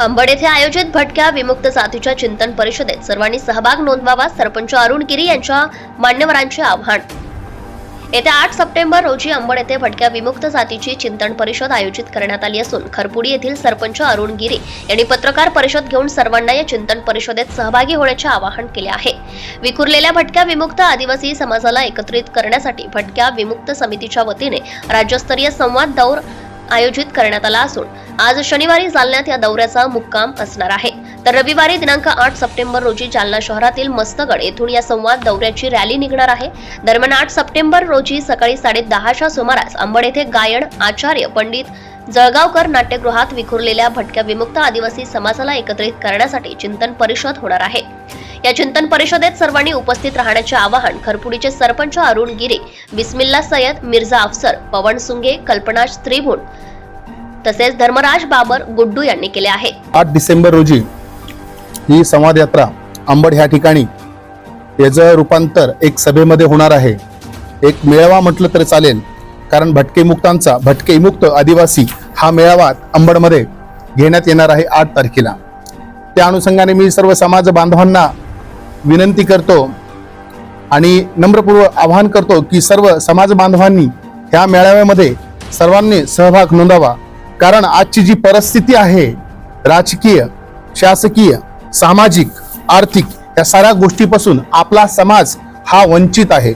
अंबड येथे आयोजित भटक्या विमुक्त जातीच्या चिंतन परिषदेत सर्वांनी सहभाग नोंदवावा सरपंच अरुण गिरी यांच्या मान्यवरांचे आव्हान. येत्या आठ सप्टेंबर रोजी अंबड येथे भटक्या विमुक्त जातीची चिंतन परिषद आयोजित करण्यात आली असून खरपुडी येथील सरपंच अरुण गिरे यांनी पत्रकार परिषद घेऊन सर्वांना या चिंतन परिषदेत सहभागी होण्याचे आवाहन केले आहे. विखुरलेल्या भटक्या विमुक्त आदिवासी समाजाला एकत्रित करण्यासाठी भटक्या विमुक्त समितीच्या वतीने राज्यस्तरीय संवाद दौर आयोजित करण्यात आला असून आज शनिवारी जालन्यात या दौऱ्याचा मुक्काम असणार आहे. तर रविवारी दिनांक आठ सप्टेंबर रोजी जालना शहरातील मस्तगड येथून या संवाद दौऱ्याची रॅली निघणार आहे. दरम्यान आठ सप्टेंबर रोजी सकाळी साडे दहाच्या सुमारास अंबड येथे गायन आचार्य पंडित जळगावकर नाट्यगृहात विखुरलेल्या भटक्या विमुक्त आदिवासी समाजाला एकत्रित करण्यासाठी चिंतन परिषद होणार आहे. या चिंतन परिषदेत सर्वांनी उपस्थित राहण्याचे आवाहन खरपुडीचे सरपंच अरुण गिरे बिस्मिल्ला सय्यद मिर्झा अफसर पवन सुंगे कल्पना त्रिभुण तसेच धर्मराज बाबर गुड्डू यांनी केले आहे. आठ डिसेंबर रोजी ही संवाद यात्रा आंबड ह्या ठिकाणी याचं रूपांतर एक सभेमध्ये होणार आहे. एक मेळावा म्हटलं तरी चालेल कारण भटके मुक्तांचा भटकेमुक्त आदिवासी हा मेळावा अंबडमध्ये घेण्यात येणार आहे आठ तारखेला. त्या अनुषंगाने मी सर्व समाज बांधवांना विनंती करतो आणि नम्रपूर्व आवाहन करतो की सर्व समाज बांधवांनी ह्या मेळाव्यामध्ये सर्वांनी सहभाग नोंदावा. कारण आजची जी परिस्थिती आहे राजकीय शासकीय सामाजिक आर्थिक या साऱ्या गोष्टीपासून आपला समाज हा वंचित आहे.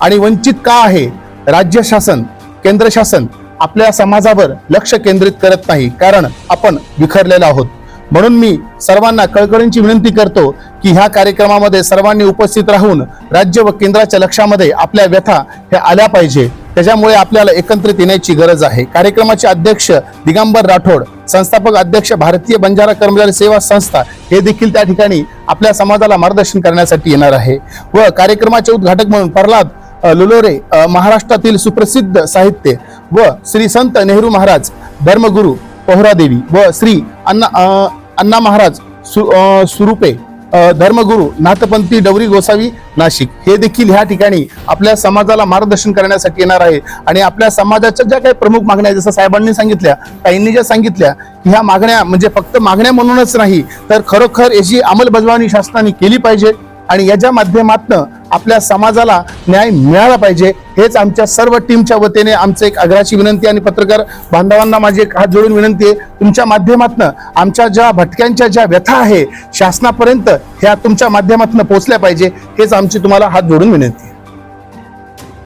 आणि वंचित का आहे? राज्य शासन केंद्र शासन आपल्या समाजावर लक्ष केंद्रित करत नाही. कारण आपण विखरलेलो आहोत. म्हणून मी सर्वांना कळकळींची विनंती करतो की ह्या कार्यक्रमामध्ये सर्वांनी उपस्थित राहून राज्य व केंद्राच्या लक्षामध्ये आपल्या व्यथा ह्या आल्या पाहिजे. त्याच्यामुळे आपल्याला एकत्रित येण्याची गरज आहे. कार्यक्रमाचे अध्यक्ष दिगंबर राठोड संस्थापक अध्यक्ष भारतीय बंजारा कर्मचारी सेवा संस्था हे देखील त्या ठिकाणी आपल्या समाजाला मार्गदर्शन करण्यासाठी येणार आहे. व कार्यक्रमाचे उद्घाटक म्हणून प्रल्हाद लुलोरे महाराष्ट्रातील सुप्रसिद्ध साहित्य व श्री संत नेहरू महाराज धर्मगुरू पोहरादेवी व श्री अण्णा अण्णा महाराज सु अ, सुरुपे धर्मगुरू नाथपंथी डवरी गोसावी नाशिक. हे देखील ह्या ठिकाणी आपल्या समाजाला मार्गदर्शन करण्यासाठी येणार आहे. आणि आपल्या समाजाच्या ज्या काही प्रमुख मागण्या जसं साहेबांनी सांगितल्या ताईंनी ज्या सांगितल्या की ह्या मागण्या म्हणजे फक्त मागण्या म्हणूनच नाही तर खरोखर याची अंमलबजावणी शासनाने केली पाहिजे. आणि याच्या माध्यमातनं आपल्या समाजाला न्याय मिळाला पाहिजे हेच आमच्या सर्व टीमच्या वतीने आमचं एक आग्रहाची विनंती आणि पत्रकार बांधवांना माझी एक हात जोडून विनंती आहे तुमच्या माध्यमातनं आमच्या ज्या भटक्यांच्या ज्या व्यथा आहे शासनापर्यंत ह्या तुमच्या माध्यमातून पोचल्या पाहिजे हेच आमची तुम्हाला हात जोडून विनंती आहे.